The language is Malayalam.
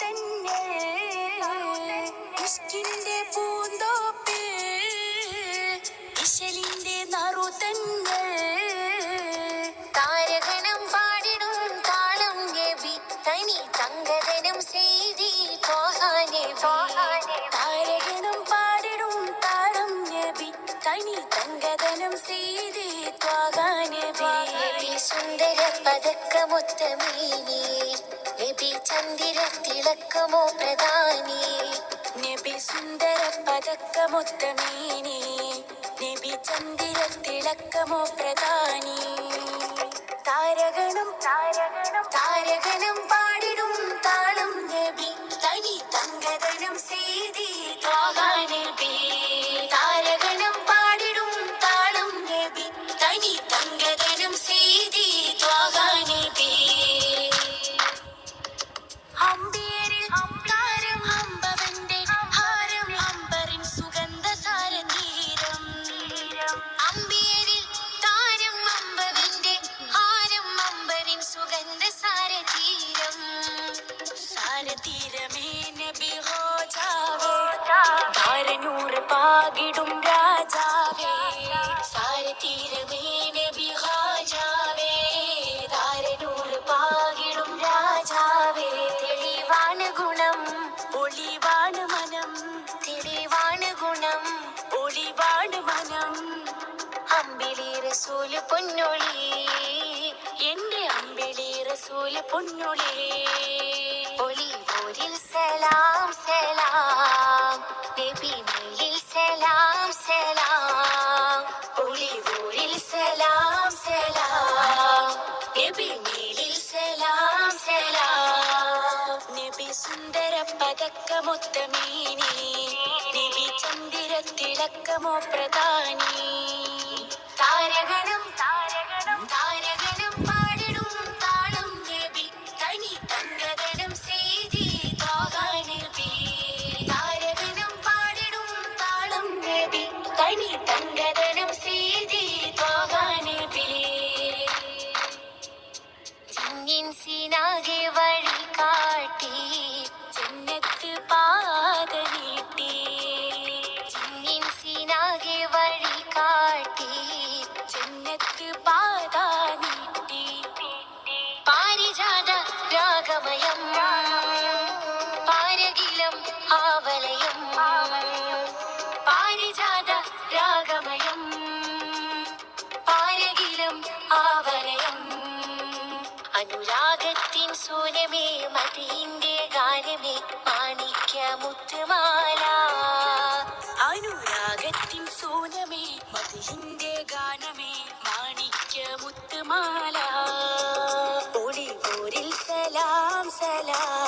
തന്നെ ഇഷ്കിന്റെ പൂന്തോപ്പിൽ ഇശലിന്റെ നറു തന്നെ. താരകനം പാടിടും താളം നബി തനി തങ്കതനം ചെയ്തി തോഹാനെ താരകനം പാടിടും താളം നബി തനി തങ്കതനം ചെയ്തി ത്വാകാനബി സുന്ദര സുന്ദര പതക്കമൊത്തമീനി. നബി ചന്ദിര തിളക്കമോ പ്രധാനി? നബി സുന്ദര പതക്കമൊത്തമീനി. നബി ചന്ദിര തിളക്കമോ പ്രധാനി? താരകണം താരകണം താരകണം പാകിടും രാജാവേ. സാരതീരമേ നബി ഹാജാവേ താരനൂറ് പാകിടും രാജാവേ. തെളിവാണ് ഗുണം ഒളിവാണ് മനം. തെളിവാണ് ഗുണം ഒളിവാണ് മനം. അമ്പിളി റസൂൽ പൊന്നൊളി എന്റെ അമ്പിളി റസൂൽ പൊന്നുളേ. സുന്ദര പതക്കമൊത്തമീനി ചന്ദ്ര തിളക്കമോ പ്രധാനി. താരകണം താരകണം താരകണം പാടിടും താളം നബി തനി തങ്കതനം ചെയ്തി താരകണം പാടിടും താളം നബി തനി തങ്കതനം ആവലയം. പാരിജാത രാഗമയം. ആവലയം. അനുരാഗത്തിൻ ഗാനമേ മുത്തുമാല അനുരാഗത്തിൻ ഗാനമേ മുത്തുമാല സലാം സലാം.